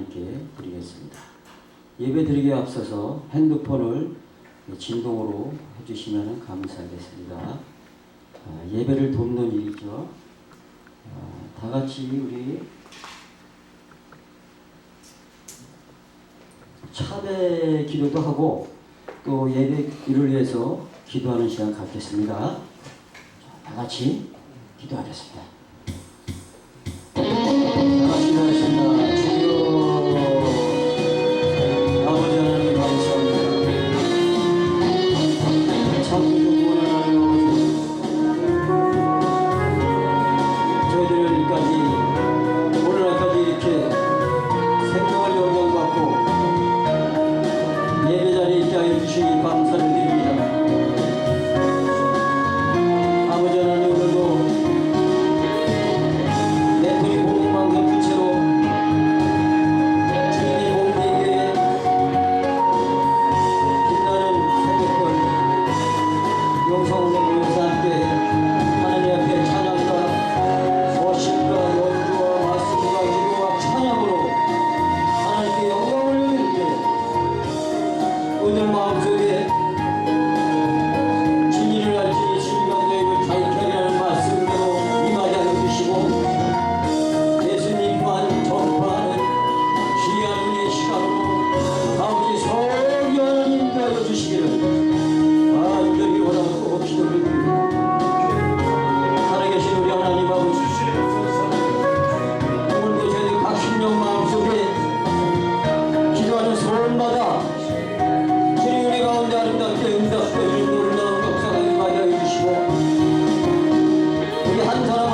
하나님께 드리겠습니다. 예배 드리기에 앞서서 핸드폰을 진동으로 해주시면 감사하겠습니다. 아, 예배를 돕는 일이죠. 아, 다 같이 우리 차대 기도도 하고 또 예배를 위해서 기도하는 시간 갖겠습니다. 자, 다 같이 기도하겠습니다. 是一方胜。 한 사람